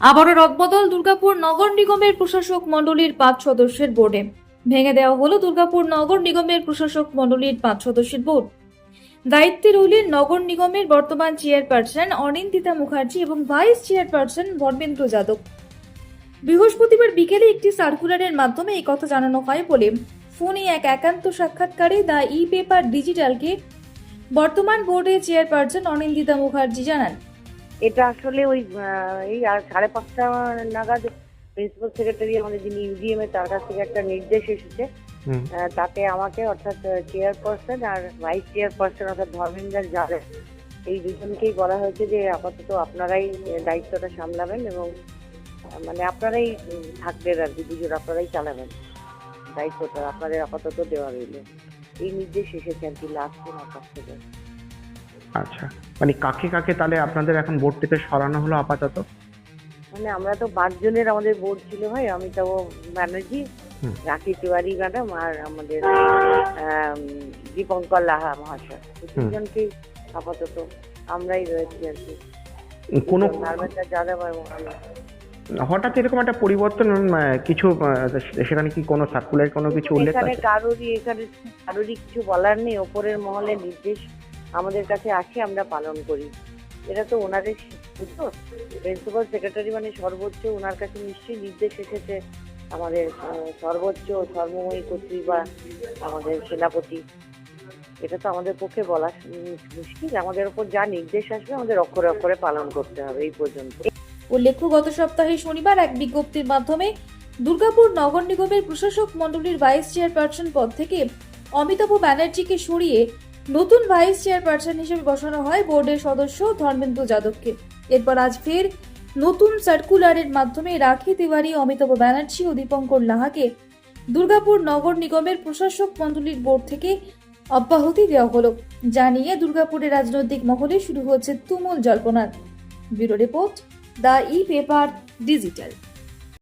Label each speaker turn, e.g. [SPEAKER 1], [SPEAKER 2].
[SPEAKER 1] আবারও রদবদল দুর্গাপুর নগর নিগমের প্রশাসক মণ্ডলীর পাঁচ সদস্যের বোর্ডে। ভেঙে দেওয়া হলো দুর্গাপুর নগর নিগমের প্রশাসক মণ্ডলীর পাঁচ সদস্যের বোর্ড। দায়িত্বে রইলেন নগর নিগমের বর্তমান চেয়ারপারসন অনিন্দিতা মুখার্জি এবং ভাইস চেয়ারপারসন ধর্মেন্দ্র যাদব। বৃহস্পতিবার বিকেলে একটি সার্কুলারের মাধ্যমে এই কথা জানানো হয় বলে ফোনে এক একান্ত সাক্ষাৎকারে দ্য ই পেপার ডিজিটালকে বর্তমান বোর্ডের চেয়ারপারসন অনিন্দিতা মুখার্জি জানান।
[SPEAKER 2] এটা আসলে ওই এই সাড়ে পাঁচটা নাগাদ প্রিন্সিপাল সেক্রেটারি আমাদের যিনি ইউডিএম এ তার কাছ থেকে একটা নির্দেশ এসেছে। তাতে আমাকে অর্থাৎ চেয়ারপারসন আর ভাইস চেয়ারপারসন অর্থাৎ ধর্মেন্দ্র যাদব এই দুজনকেই বলা হয়েছে যে আপাতত আপনারাই দায়িত্বটা সামলাবেন এবং মানে আপনারাই থাকবেন আর কি দুজন আপনারাই চালাবেন। দায়িত্বটা আপনাদের আপাতত দেওয়া রইল। এই নির্দেশ এসেছে আর কি লাস্ট আমার কাছ থেকে
[SPEAKER 3] আচ্ছা। মানে কাকে কাকে তাহলে আপনাদের এখন বোর্ড থেকে সরানো হলো আপাতত?
[SPEAKER 2] মানে আমরা তো পাঁচজনের আমাদের বোর্ড ছিল ভাই অমিতাভ ব্যানার্জি
[SPEAKER 3] হুম।
[SPEAKER 2] রাখি তিওয়ারি ম্যাডাম আর আমাদের আম, দীপঙ্কর লাহা মহাশয়। তিনজনকেই আপাতত আমরাই রয়েছি আর কি।
[SPEAKER 3] কোনো
[SPEAKER 2] আমি
[SPEAKER 3] হঠাৎ এরকম একটা পরিবর্তন কিছু সেখানে কি কোনো সার্কুলার কোনো কিছু উল্লেখ আছে?
[SPEAKER 2] কারোরই এখানে কারোরই কিছু বলার নেই। ওপরের মহলে নির্দেশ আমাদের কাছে আসে আমরা পালন করি। এটা তো ওনাদের সিদ্ধান্ত প্রিন্সিপাল সেক্রেটারি মানে সর্বোচ্চ ওনার কাছে নিশ্চয়ই নির্দেশ এসেছে আমাদের সর্বোচ্চ ধর্মময়ী কর্তৃ বা আমাদের সেনাপতি। এটা তো আমাদের পক্ষে বলা মুশকিল। আমাদের ওপর যা নির্দেশ আসবে আমাদের অক্ষরে অক্ষরে পালন করতে হবে এই পর্যন্ত।
[SPEAKER 1] উল্লেখ্য, গত সপ্তাহে শনিবার এক বিজ্ঞপ্তির মাধ্যমে দুর্গাপুর নগর নিগমের প্রশাসক মণ্ডলীর ভাইস চেয়ারপারসন পদ থেকে অমিতাভ ব্যানার্জিকে সরিয়ে নতুন ভাইস চেয়ারপারসন হিসেবে বসানো হয় বোর্ডের সদস্য ধর্মেন্দ্র যাদবকে। এরপর আজ ফের নতুন সার্কুলারের মাধ্যমে রাখি তিওয়ারি, অমিতাভ ব্যানার্জি ও দীপঙ্কর লাহাকে দুর্গাপুর নগর নিগমের প্রশাসক মণ্ডলীর বোর্ড থেকে অব্যাহতি দেওয়া হলো। যা নিয়ে দুর্গাপুরের রাজনৈতিক মহলে শুরু হচ্ছে তুমুল জল্পনা। Bureau report the E paper digital.